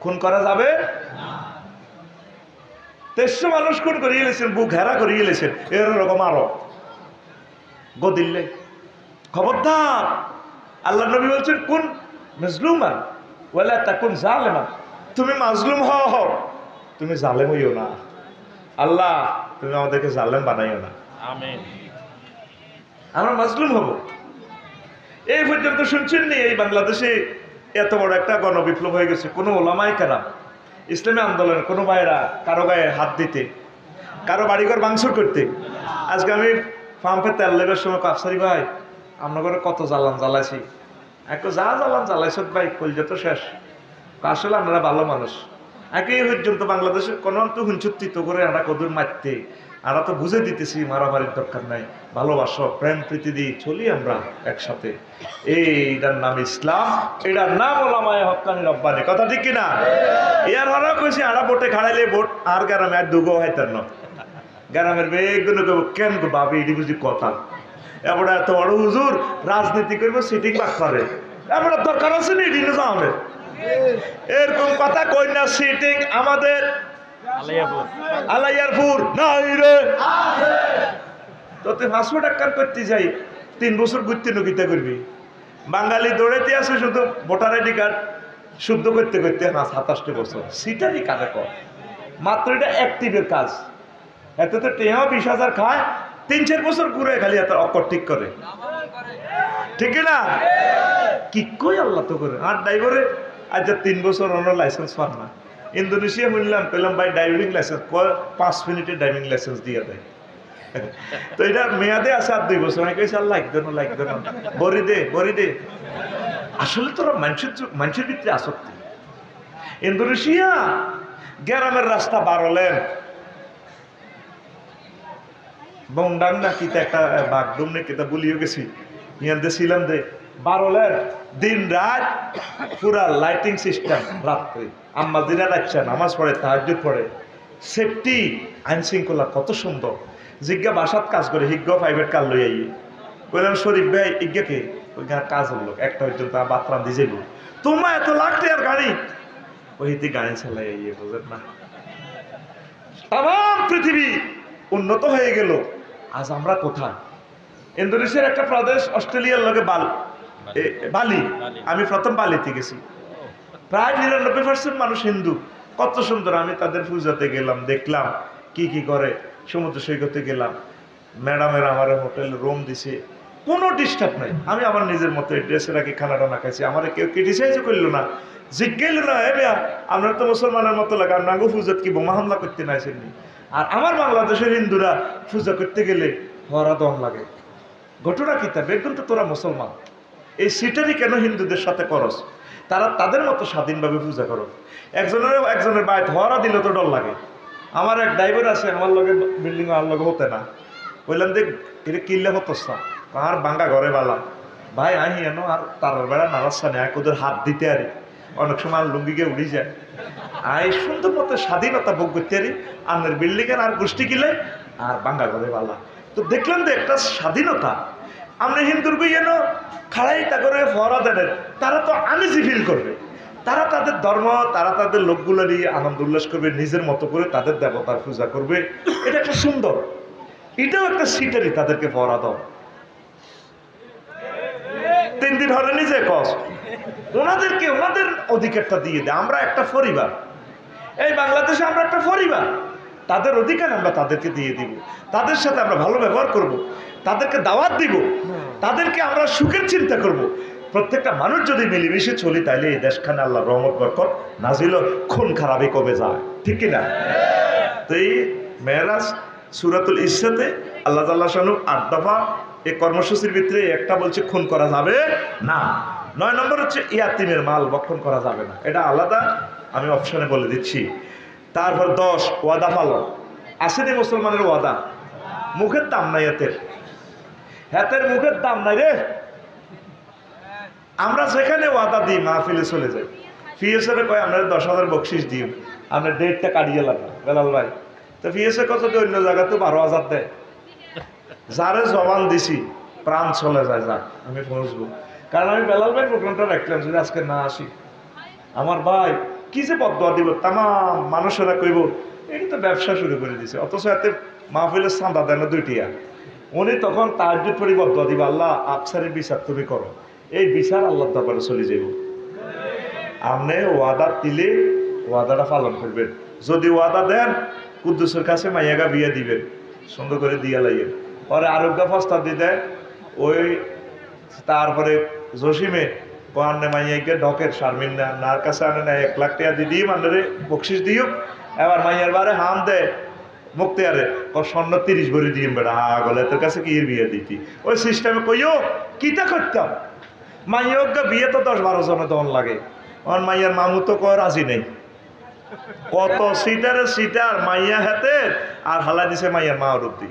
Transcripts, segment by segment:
খুন করা যাবে? তেইশশো মানুষ খুন করিয়ে গেলেছেন বুক হেরা করিয়ে গেলেছেন। এরকম আরও। গদিল্লে খবরদার। আল্লাহ নবী বলছেন কোন মজলুমান? বলে তা কোন জালেমান। তুমি মাজলুম হও হও। তুমি জালেম হইও না। আল্লাহ তুমি আমাদেরকে জালেম বানাইও না। আমরা মাজলুম হব। এই পর্যন্ত শুনছেন নি এই বাংলাদেশে এত বড় একটা গণবিপ্লব হয়ে গেছে। কোনো ওলামাই কারাম, ইসলামী আন্দোলনের কোনো ভাইরা কারও গায়ে হাত দিতে, কারও বাড়িঘর ভাঙচুর করতে, আজকে আমি পাম্পে তেল লেবার সময় কাপসারি ভাই, আমরা করে কত জ্বালান জ্বালাইছি? এক যা জ্বালান জ্বালাইছ ভাই কলজা তো শেষ। আসলে আপনারা ভালো মানুষ। একই পর্যন্ত বাংলাদেশে কোনো তো হুঞ্চুত্তিত করে আমরা কদুর মারতে আমরা তো বুঝে দিতেছি মারামারির দরকার নাই। ভালোবাসো প্রেম প্রীতি দিয়ে চলি আমরা একসাথে। এইটার নাম ইসলাম এটার নাম ওলামায় হকানি রব্বানি। কথা ঠিক কিনা? ইয়ার হরা কইছি আড়া বোটে খাড়াইলে বোট আর গ্রামে আর দুগো হইতার ন গ্রামের বেগুলো কেন গো বাবি এটি বুঝি কথা? এবারে এত বড় হুজুর রাজনীতি করব সিটিং বাক করে এবারে দরকার আছে নি এরকম কথা না সিটিং আমাদের আলাইয়ারপুর। নাই রে। তো তুই পাঁচশো টাকার করতে যাই, তিন বছর ঘুরতে নকিতা করবি। বাঙালি দৌড়াইতে আছে শুধু, ভোটার আইডি কার্ড শুদ্ধ করতে করতে না, সাতাশটি বছর। সিটারই কাজে কর? মাত্র এটা অ্যাক্টিভের কাজ। এত তো টেহাও বিশ হাজার খায়, তিন চার বছর ঘুরে খালি এত অকর ঠিক করে। ঠিক না? কি কই আল্লাহ তো করে? আর ড্রাইভারে আজ তিন বছর অন্য লাইসেন্স পান না। ইন্দোনেশিয়া শুনলাম পেলাম ভাই ড্রাইভিং লাইসেন্স পাঁচ মিনিটে ড্রাইভিং লাইসেন্স দিয়ে দেয়। তো এটা মেয়াদে আছে আর দুই বছর। আমি কইছি আর লাগবে না লাগবে না বরি দে বরি দে। আসলে তোরা মানুষের মানুষের ভিতরে আসক্তি। ইন্দোনেশিয়া গ্রামের রাস্তা বারলেন বংডাং না কিতা একটা বাগডুম না কিতা বলিও গেছি। ইয়াতে ছিলাম দে। বারলেন দিন রাত পুরা লাইটিং সিস্টেম রাত্রে। আম্মা দিনা রাখছে নামাজ পড়ে তাহাজুদ পড়ে। সেফটি আইন শৃঙ্খলা কত সুন্দর। জিজ্ঞা বাসাত কাজ করে হিজ্ঞ প্রাইভেট কার লই আইয়ে। কইলাম শরীফ ভাই ইজ্ঞাকে ওইখানে কাজ হলো। একটা পর্যন্ত বাতরাম দিয়ে যাইব। তোমার এত লাগতে আর গাড়ি? ওইতে গাড়ি চালাই আইয়ে, বুঝেন না। তাম পৃথিবী উন্নত হয়ে গেল। আজ আমরা কোথায়? ইন্দোনেশিয়ার একটা প্রদেশ, অস্ট্রেলিয়ার লগে বাল বালি। আমি প্রথম বালিতে গেছি। প্রায় নিরানব্বই পার্সেন্ট মানুষ হিন্দু। কত সুন্দর আমি তাদের পূজাতে গেলাম দেখলাম কি কি করে সমুদ্র সৈকতে গেলাম। ম্যাডামের আমার হোটেল রুম দিছে। কোনো ডিস্টার্ব নাই। আমি আমার নিজের মতো ড্রেসে রাখি খানা টানা খাইছি। আমার কেউ ক্রিটিসাইজ করল না। জিজ্ঞেল না এ মেয়া আপনার তো মুসলমানের মতো লাগে আর নাগো পূজাত কি বোমা হামলা করতে না আসেননি? আর আমার বাংলাদেশের হিন্দুরা পূজা করতে গেলে হরা দম লাগে। ঘটনা কি তা? বেগুন তো তোরা মুসলমান। এই সিটারই কেন হিন্দুদের সাথে করস? তারা তাদের মতো স্বাধীনভাবে পূজা করো। একজনের একজনের বাইট ধরা দিলে তো ডর লাগে। আমার এক ড্রাইভার আছে, আমার লগে বিল্ডিং আমার লগে হতে না। বললাম, দেখ, এটা কিনলে হতস না। আর বাঙ্গা ঘরে বালাম ভাই, আহি এনো আর তার বেড়া নেই এক ওদের হাত দিতে আরে। অনেক সময় আর লুঙ্গিকে উড়ি যায়। আই, সুন্দর মতো স্বাধীনতা ভোগ করতে আরি। আমের বিল্ডিং এর আর গোষ্ঠী কিলে? আর বাঙ্গা ঘরে বালা। তো দেখলাম যে একটা স্বাধীনতা। আমরা হিন্দুর যেন খাড়াই তা করে ফরা দেন তারা তো আনিজি ফিল করবে। তারা তাদের ধর্ম, তারা তাদের লোকগুলো নিয়ে আনন্দ উল্লাস করবে, নিজের মতো করে তাদের দেবতার পূজা করবে। এটা একটা সুন্দর, এটাও একটা সিটারি তাদেরকে ফরা দাও তিন দিন হলে নিজে কষ্ট। ওনাদেরকে, ওনাদের অধিকারটা দিয়ে দেয়, আমরা একটা পরিবার। এই বাংলাদেশে আমরা একটা পরিবার। তাদের অধিকার আমরা তাদেরকে দিয়ে দিব। তাদের সাথে আমরা ভালো ব্যবহার করব। তাদেরকে দাওয়াত দিব। তাদেরকে আমরা সুখের চিন্তা করব। প্রত্যেকটা মানুষ যদি মিলেমিশে চলি, তাইলে এই দেশখানে আল্লাহ রহমত, বরকত নাজিল খুন খারাপই কমে যায়। ঠিক কিনা? তো এই মেয়েরাজ সুরাতুল ইসাতে আল্লাহ তাল্লাহ শানু আট দফা এই কর্মসূচির ভিতরে একটা বলছে, খুন করা যাবে না। নয় নম্বর হচ্ছে ইয়াতিমের মাল বক্ষণ করা যাবে না। এটা আলাদা। আমি অপশানে বলে দিচ্ছি। তারপর দশ, ওয়াদা পালন আসেনি মুসলমানের ওয়াদা। মুখের দাম নাই হাতের হাতের মুখের দাম নাই রে। আমরা যেখানে ওয়াদা দিই, মাহফিলে চলে যাই। ফিএসএরে কয়, আমরা দশ হাজার বকশিস দিই। আমরা ডেটটা কাটিয়ে লাগলাম বেলাল ভাই, তো ফিএসএ কত অন্য জায়গাতে বারো হাজার দেয়। যারে জবান দিছি, প্রাণ চলে যায় যাক, আমি পৌঁছবো। কারণ আমি বেলাল ভাই প্রোগ্রামটা রাখলাম, যদি আজকে না আসি। আমার ভাই কি যে বদয়া দিব, তামাম মানুষেরা কইব, এটা তো ব্যবসা শুরু করে দিছে, অথচ এতে মাহফিলের দেন না দুইটিয়া। উনি তখন তার পরি বদয়া দিব, আল্লাহ আফসারের বিচার তুমি করো। এই বিচার আল্লাহ দরবারে চলে যাইব। আপনি ওয়াদা দিলে ওয়াদাটা পালন করবেন। যদি ওয়াদা দেন, কুদ্দুসের কাছে মাইয়াগা বিয়ে দিবেন, সুন্দর করে দিয়া লাইয়েন। পরে আরোগ্য প্রস্তাব দিতে ওই তারপরে জসিমে কোয়ান্নে মাইয়াকে ঢকের শারমিন নার কাছে আনে না, এক লাখ টাকা দিয়ে মানে বকশিস দিও। এবার মাইয়ার বারে হাম দেয় আরে ও স্বর্ণ তিরিশ ভরি দিয়ে বেড়া গলে তোর কাছে কি বিয়ে দিতি? ওই সিস্টেমে কইও, কিতা করতাম? মাইয়জ্ঞা বিয়ে তো দশ বারো জনে তখন লাগে। আমার মাইয়ার মামু তো কয়, রাজি নেই। কত সিটারে সিটার মাইয়া হাতে, আর হালা দিছে মাইয়ার মা অব্দি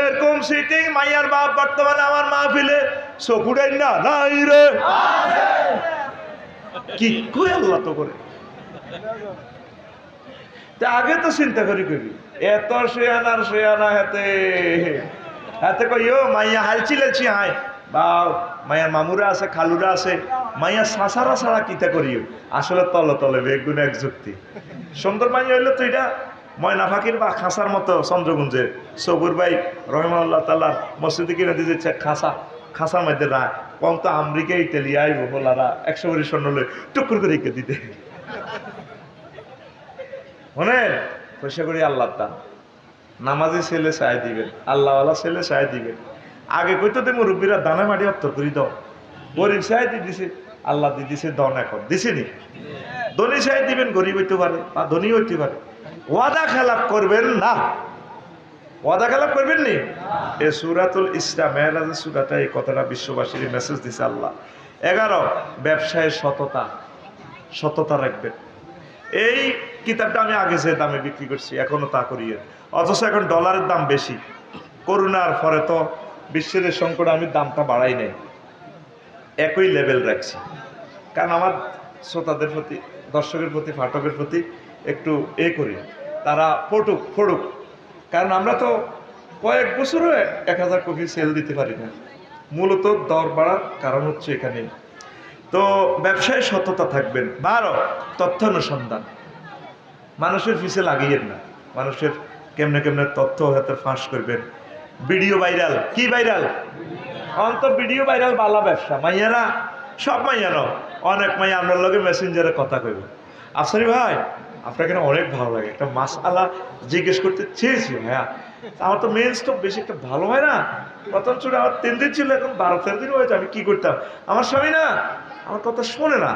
এরকম সিটিং মাইয়ার বাপ বর্তমানে আমার মা ফিলে। চকুড়াই না, নাই রে। কি কই আল্লাহ তো করে? আগে তো চিন্তা করি করি এত শেয়ানার শেয়ানা হাতে। হাতে কইও মাইয়া হালছি লেছি হাই। বা মাইয়ার মামুরা আছে, খালুরা আছে। মাইয়া সাসারা ছাড়া কিতা করিও আসলে তলে তলে বেগুন এক যুক্তি। সুন্দর মাইয়া হইলে তো এটা। ময়না ফাঁকির বা খাসার মতো চন্দ্রগুঞ্জের। সবুর ভাই রহমাল্লাহ তাল্লাহ মসজিদে কিনে দিয়েছে খাসা। খাসার মধ্যে না, কম তো আমেরিকা ইটালি আইব বলারা একশো বড়ি স্বর্ণ লই টুকুর করে রেখে দিতে। শোনেন, পয়সা করি আল্লাহ তা নামাজি ছেলে চাই দিবেন, আল্লাহওয়ালা ছেলে চাই দিবেন। আগে কইতো তো মুরব্বীরা, দানা মাটি অত্তর করি দাও। গরিব চাই দি দিছে, আল্লাহ দি দিছে দন এখন। দিছে নি? ধনী চাই দিবেন, গরিব হইতে পারে বা ধনী হইতে পারে। ওয়াদা খেলাপ করবেন না। ওয়াদা খেলাপ করবেন নি এ সুরাতুল ইসলাম মেহরাজের সুরাটা, এই কথাটা বিশ্ববাসীর মেসেজ দিছে আল্লাহ। এগারো, ব্যবসায় সততা। সততা রাখবেন। এই কিতাবটা আমি আগে যে দামে বিক্রি করছি, এখনও তা করিয়ে অথচ এখন ডলারের দাম বেশি। করোনার পরে তো বিশ্বের সংকটে আমি দামটা বাড়াই নাই। একই লেভেল রাখছি। কারণ আমার শ্রোতাদের প্রতি, দর্শকের প্রতি ফাটকের প্রতি একটু এ করি। তারা পটুক ফড়ুক কারণ আমরা তো কয়েক বছরও এক হাজার কপি সেল দিতে পারি না। মূলত দর বাড়ার কারণ হচ্ছে এখানে। তো ব্যবসায় সততা থাকবেন। বারো, তথ্য অনুসন্ধান। মানুষের পিছে লাগিয়েন না। মানুষের কেমনে কেমনে তথ্য হাতে ফাঁস করবেন। Video viral. কি ভাইরাল? অন্ত ভিডিও ভাইরাল বালা ব্যবসা। মাইয়ারা, সব মাইয়ারও। অনেক মাইয়া আপনার লগে মেসেঞ্জারে কথা কইব। আফসারি ভাই আপনাকে না অনেক ভালো লাগে? একটা মাস আলা জিজ্ঞেস করতে চেয়েছি হ্যাঁ আমার তো মেন স্টপ বেশি একটা ভালো হয় না। প্রথম ছোট আমার তিন দিন ছিল, এখন বারো, তেরো দিন হয়েছে, আমি কি করতাম? আমার স্বামী না, আমার কথা শোনে না।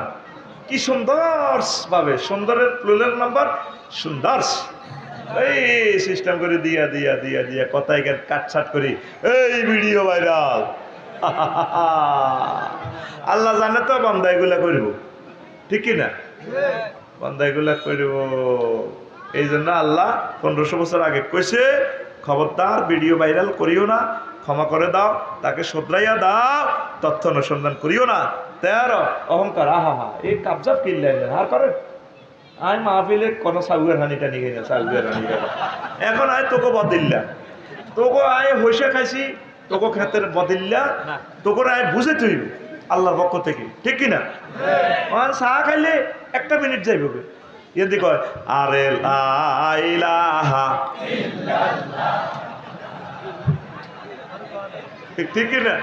কি সুন্দর ভাবে সুন্দরের প্লুরাল নাম্বার সুন্দর এই সিস্টেম করে দিয়া দিয়া দিয়া দিয়া, কথায় গেল কাটছাট করি। এই ভিডিও ভাইরাল আল্লাহ জানে তো বন্ধা এগুলা করব। ঠিক কি এগুলা করব এই জন্য আল্লাহ পনেরোশো বছর আগে কইছে খবরদার ভিডিও ভাইরাল করিও না ক্ষমা করে দাও তাকে শোধরাইয়া দাও তথ্য অনুসন্ধান করিও না। তেরো অহংকার আহা হা এই কাবজাব কিনলেন আর করে। আয় মাহফিলে কোনো সাগুয়ের হানিটা নিয়ে না সাগুয়ের হানি এখন আয় তোকে বদিল্লা তোকে আয় হইসে খাইছি তোকে খেতের বদিল্লা তোকে আয় বুঝে তুই আল্লাহর পক্ষ থেকে। ঠিক কিনা? আর চা খাইলে একটা মিনিট যাইবে এদি কয় আরে লাইলাহা ঠিক কিনা?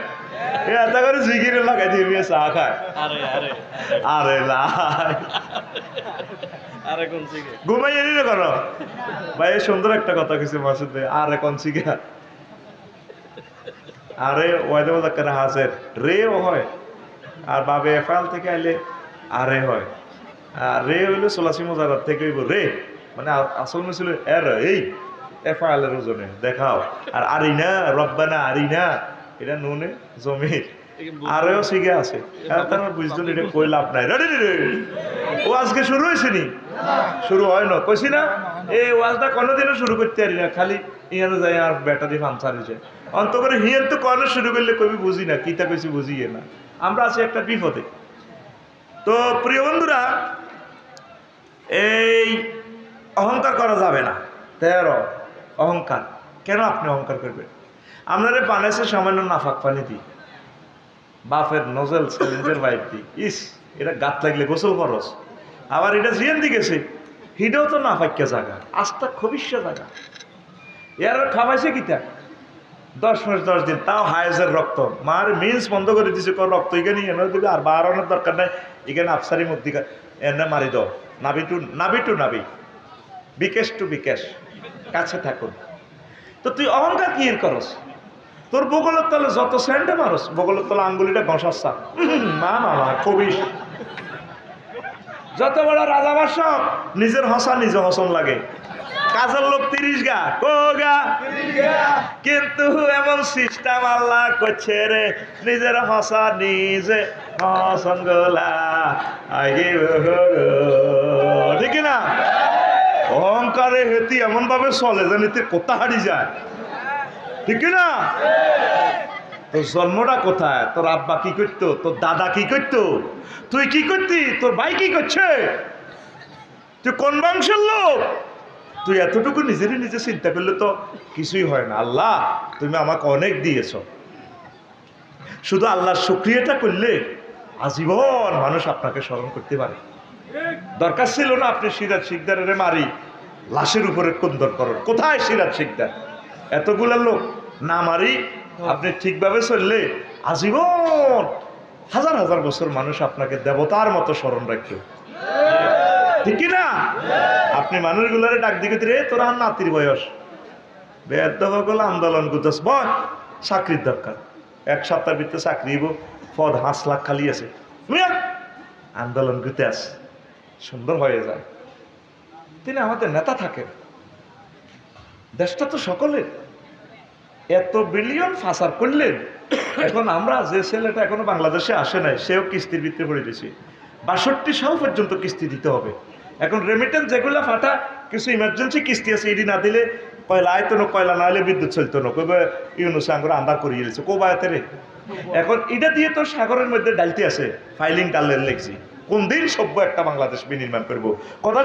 এ এত করে জিগিরে লাগাই দিয়ে চা খায়। আরে আরে। আরে লাই আরে কোন সিগে ঘুমাই এলি না ভাই সুন্দর একটা কথা কিছু মাসুদ আরে কোন শিখা আরে ওয়াইদে মোজাক্কার হাসের। রে হয়। আর বাবে এফআল থেকে আইলে আরে হয়। রে হইল সোলাসি মোজারাত থেকে হইব রে মানে আসল মিছিল এর এই এর ওজনে দেখাও। আর আরিনা রব্বানা আরিনা এটা নুনে জমির আরেও শিখে আছে। হ্যাঁ তার বুঝতো না, এটা কই লাভ নাই। রে রে। ও আজকে শুরু হয়েছে নি? শুরু হয় না? কইছি না? এই ওয়াজটা কোনোদিনও শুরু করতে পারি না। খালি ইয়ানো যায় আর ব্যাটারি ফাংশন হয়েছে অন্ত করে হিয়ার তো কোনো শুরু করলে কবি বুঝি না? কিতা কইছি বুঝিয়ে না। আমরা আছি একটা বিপদে। তো প্রিয় বন্ধুরা এই অহংকার করা যাবে না। তেরো, অহংকার। কেন আপনি অহংকার করবেন? আপনারে বানাইছে সামান্য নাফাক পানি দিই বাফের নজল সিলিন্ডার বাইর দিই ইস, এটা গাত লাগলে গোসল খরচ আবার এটা জিয়ান্দি গেছে। হিডেও তো না ফাইকা জায়গা আস্থা খবিষ্য জায়গা। এর খাওয়াইছে কিতা দশ মাস, দশ দিন। তাও হায়েজের রক্ত। মার মিন্স বন্ধ করে দিছে, কর রক্ত। এখানে এনে দিবে আর বাড়ানোর দরকার নাই। এখানে আফসারি মধ্যে এনে মারি দাও। নাবি টু নাবি টু নাবি বিকেশ টু বিকেশ। কাছে থাকুন। তো তুই অহংকার কি করস? তোর বগলের তলে যত স্যান্ডে মারস বগলের তলে আঙ্গুলিটা ঘষাচ্ছা না না না কবিস যত বড় রাজা বাসক, নিজের হসা নিজে হসন লাগে। কাজের লোক তিরিশ গা। কো গা? কিন্তু এমন সিস্টেম আল্লাহ করছে রে, নিজের হসা নিজে হসন গোলা। আহিব অহংকারে হেতি এমন ভাবে চলে জানিতে কোথা হারি যায়। ঠিক না? তোর জন্মটা কোথায়? তোর আব্বা কি করতো? তোর দাদা কি করতো? তুই কি করতি? তোর ভাই কি করছে? তুই কোন বংশের লোক? তুই এতটুকু নিজেরই নিজে চিন্তা করলে তো কিছুই হয় না। আল্লাহ, তুমি আমাকে অনেক দিয়েছ। শুধু আল্লাহর শুক্রিয়াটা করলে আজীবন মানুষ আপনাকে স্মরণ করতে পারে। দরকার ছিল না আপনি সিরাজ শিকদারের মারি। লাশের উপরে কুন্দর করেন কোথায় সিরাজ শিকদার? এতগুলো লোক না মারি আপনি ঠিকভাবে চললে আজীবন হাজার হাজার বছর মানুষ আপনাকে দেবতার মতো স্মরণ রাখবে। ঠিক না আপনি মানুষগুলারে ডাক দিকে রে তোরা আর নাতির বয়স। বেদ সকল আন্দোলন করতেস বল চাকরির দরকার। এক সপ্তাহ ভিতরে চাকরি পদ হাঁস লাখ খালি আছে? আন্দোলন করতে আস। সুন্দর হয়ে যায়। তিনি আমাদের নেতা থাকেন। দেশটা তো সকলের। এত বিলিয়ন ফাসার করলেন। এখন আমরা যে ছেলেটা এখনও বাংলাদেশে আসে নাই, সেও কিস্তির ভিতরে পড়ে দিয়েছি বাষট্টি সাল পর্যন্ত কিস্তি দিতে হবে। এখন রেমিটেন্স যেগুলো ফাটা, কিছু ইমার্জেন্সি কিস্তি আছে এডি না দিলে কয়লা আয়তো না কয়লা না হলে বিদ্যুৎ চলতো না কবে ইউনুস আঙ্গুর আন্দার করিয়ে গেছে কো বায়াতে রে? এখন এটা দিয়ে তো সাগরের মধ্যে ডালতে আছে। ফাইলিং ডালের লেগছি। কোন দিন সভ্য একটা বাংলাদেশ বিনির্মাণ করব? কথা